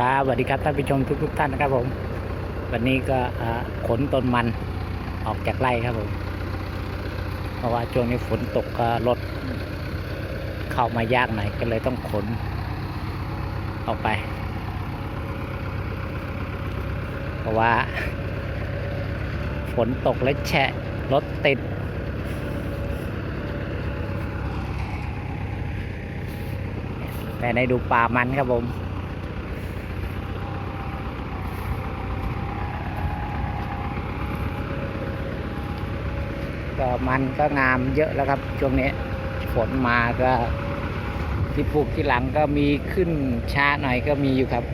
ครับสวัสดีครับท่านผู้ชมทุกทุกๆท่านนะครับผม วันนี้ก็ขนต้นมันออกจากไร่ครับผม เพราะว่าช่วงนี้ฝนตกก็รถเข้ามายากหน่อยก็เลยต้องขนออกไป เพราะว่า ฝนตกและแฉะรถติดแต่ในดูป่ามันครับผม ก็มันก็งามเยอะแล้วครับ ช่วงนี้ฝนมาก็ที่ปลูกที่หลังก็มีขึ้นช้าหน่อยก็มีอยู่ครับ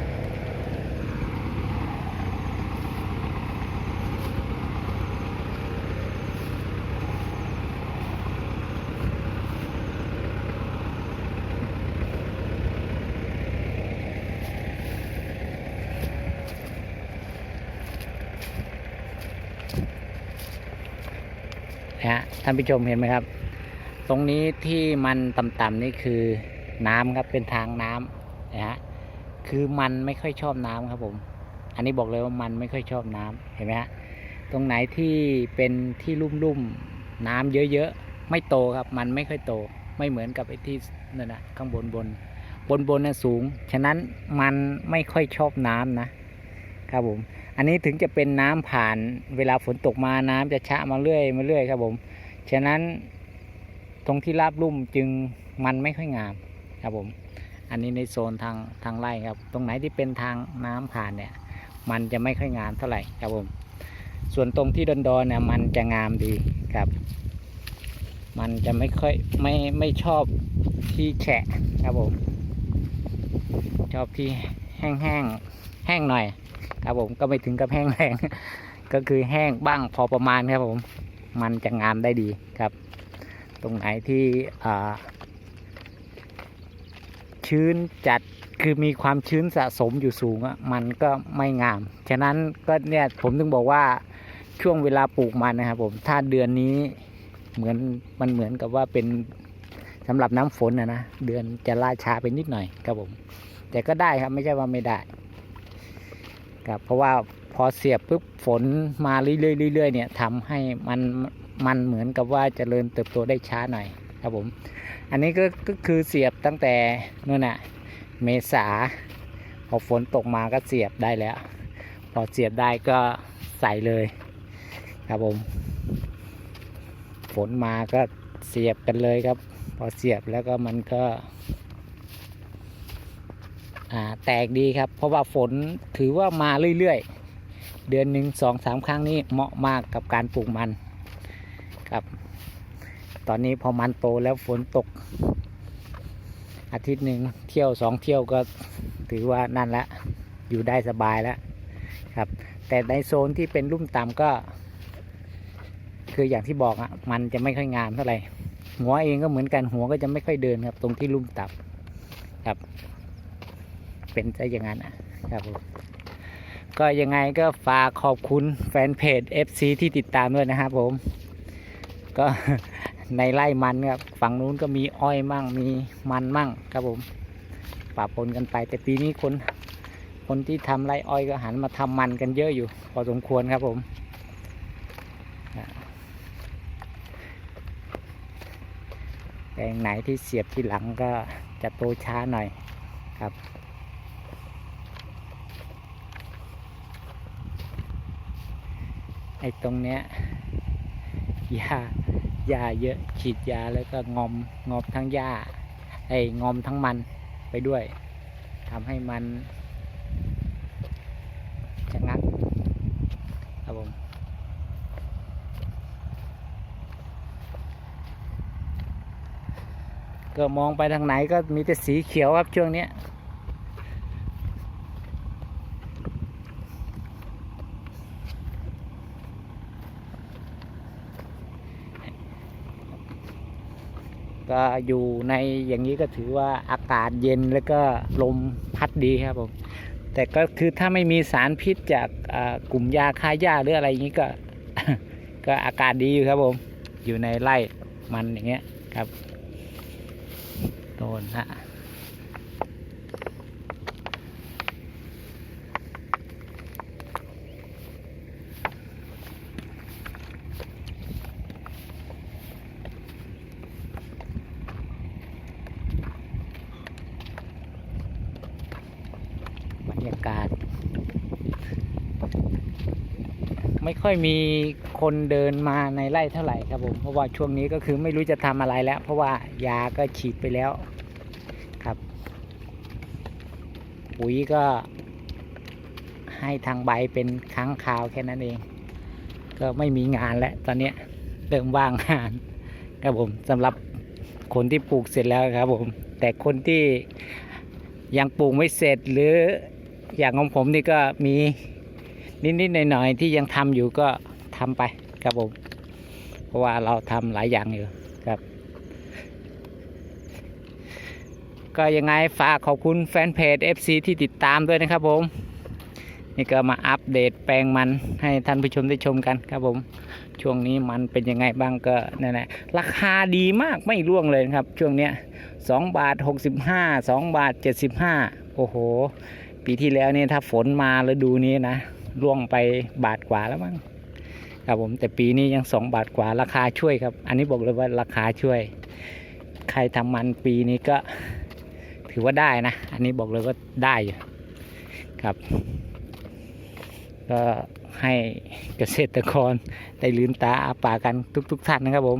นะฮะท่านผู้ชมเห็นไหมครับ ตรงนี้ที่มันต่ำๆนี่คือน้ำครับเป็นทางน้ำนะฮะคือมันไม่ค่อยชอบน้ำครับผม อันนี้บอกเลยว่ามันไม่ค่อยชอบน้ำเห็นไหมฮะตรงไหนที่เป็นที่ลุ่มๆน้ำเยอะๆไม่โตครับ มันไม่ค่อยโต ไม่เหมือนกับไอ้ที่นั่นนะข้างบนบนบนบนน่ะสูง ฉะนั้นมันไม่ค่อยชอบน้ำนะครับผม อันนี้ถึงจะเป็นน้ำผ่าน เวลาฝนตกมาน้ำจะชะมาเรื่อยมาเรื่อยครับผม ฉะนั้นตรงที่ราบลุ่มจึงมันไม่ค่อยงามครับผม อันนี้ในโซนทางทางไร่ครับ ตรงไหนที่เป็นทางน้ำผ่านเนี่ย มันจะไม่ค่อยงามเท่าไหร่ครับผม ส่วนตรงที่ดอนดอนเนี่ยมันจะงามดีครับ มันจะไม่ค่อยไม่ไม่ชอบที่แฉะครับผม ชอบที่แห้งแห้งๆ แห้งหน่อย ครับผมก็ไม่ถึงกับแห้งแรงก็คือแห้งบ้างพอประมาณครับผม มันจะงามได้ดีครับ ตรงไหนที่ชื้นจัดคือมีความชื้นสะสมอยู่สูงอะมันก็ไม่งาม ฉะนั้นก็เนี่ยผมถึงบอกว่าช่วงเวลาปลูกมันนะครับผมถ้าเดือนนี้เหมือนมันเหมือนกับว่าเป็นสำหรับน้ำฝนนะนะเดือนจะล่าช้าไปนิดหน่อยครับผม แต่ก็ได้ครับไม่ใช่ว่าไม่ได้ ครับเพราะว่าพอเสียบปุ๊บฝนมาเรื่อยๆเรื่อยๆเนี่ยทำให้มันมันเหมือนกับว่าจเจริญเติบโตได้ช้าหน่อยครับผม อันนี้ก็ก็คือเสียบตั้งแต่นู่นน่ะเมษาพอฝนตกมาก็เสียบได้แล้ว พอเสียบได้ก็ใส่เลย ครับผม ฝนมาก็เสียบกันเลยครับ พอเสียบแล้วก็มันก็ แตกดีครับ เพราะว่าฝนถือว่ามาเรื่อยๆ เดือนหนึ่งสองสามครั้งนี้เหมาะมากกับการปลูกมันครับ ตอนนี้พอมันโตแล้วฝนตก อาทิตย์หนึ่งเที่ยวสองเที่ยวก็ถือว่านั่นละ อยู่ได้สบายแล้วครับ แต่ในโซนที่เป็นลุ่มต่ำก็ คืออย่างที่บอกอะมันจะไม่ค่อยงามเท่าไหร่หัวเองก็เหมือนกันหัวก็จะไม่ค่อยเดินครับ ตรงที่ลุ่มต่ำครับ เป็นซะอย่างนั้นนะครับผมก็ยังไงก็ฝากขอบคุณแฟนเพจ FC ที่ติดตามด้วยนะครับผม ก็ในไร่มันครับฝั่งนู้นก็มีอ้อยมั่งมีมันมั่งครับผมปะปนกันไป แต่ปีนี้คนคนที่ทำไร่อ้อยก็หันมาทำมันกันเยอะอยู่พอสมควรครับผม แปลงไหนที่เสียบที่หลังก็จะโตช้าหน่อยครับ อ้ตรงเนี้ยหญ้าหญ้าเยอะฉีดยาแล้วก็งอมงอมทั้งหญ้าไอ้งอมทั้งมันไปด้วยทำให้มันชะงักครับผมก็มองไปทางไหนก็มีแต่สีเขียวครับช่วงเนี้ย ก็อยู่ในอย่างนี้ก็ถือว่าอากาศเย็นแล้วก็ลมพัดดีครับผมแต่ก็คือถ้าไม่มีสารพิษจากกลุ่มยาฆ่าหญ้าหรืออะไรอย่างนี้ก็ ก็อากาศดีอยู่ครับผม อยู่ในไร่มันอย่างเงี้ยครับโดนฮะากาศ ไม่ค่อยมีคนเดินมาในไร่เท่าไหร่ครับผม เพราะว่าช่วงนี้ก็คือไม่รู้จะทำอะไรแล้ว เพราะว่ายาก็ฉีดไปแล้วครับปุ๋ยก็ให้ทางใบเป็นครั้งคราวแค่นั้นเอง ก็ไม่มีงานแล้วตอนนี้เริ่มว่างงานครับผมสำหรับคนที่ปลูกเสร็จแล้วครับผม แต่คนที่ยังปลูกไม่เสร็จหรืออย่างของผมนี่ก็มี นิดๆหน่อยๆที่ยังทำอยู่ก็ทำไปครับผม เพราะว่าเราทำหลายอย่างอยู่ครับ ก็ยังไงฝากขอบคุณแฟนเพจ FC ที่ติดตามด้วยนะครับผมนี่ก็มาอัปเดตแปลงมันให้ท่านผู้ชมได้ชมกันครับผม ช่วงนี้มันเป็นยังไงบ้างก็นั่นแหละราคาดีมากไม่ร่วงเลยครับ ช่วงเนี้ยสองบาทหกสิบห้าสองบาทเจ็ดสิบห้าโอ้โห ปีที่แล้วเนี่ยถ้าฝนมาฤดูนี้นะ ร่วงไปบาทกว่าแล้วมั้งครับผมแต่ปีนี้ยังสองบาทกว่าราคาช่วยครับ อันนี้บอกเลยว่าราคาช่วย ใครทำมันปีนี้ก็ถือว่าได้นะ อันนี้บอกเลยว่าได้อยู่ครับ ก็ให้เกษตรกรได้ลืมตาอาปากกันทุกๆทท่านนะครับผม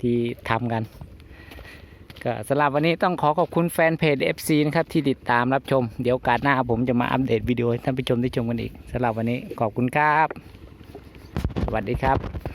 ที่ทำกัน ก็สำหรับวันนี้ต้องขอขอบคุณแฟนเพจ FC นะครับที่ติดตามรับชม เดี๋ยวโอการหน้าผมจะมาอัปเดตวิดีโอให้ท่านผู้ชมได้ชมกันอีกสำหรับวันนี้ขอบคุณครับ สวัสดีครับ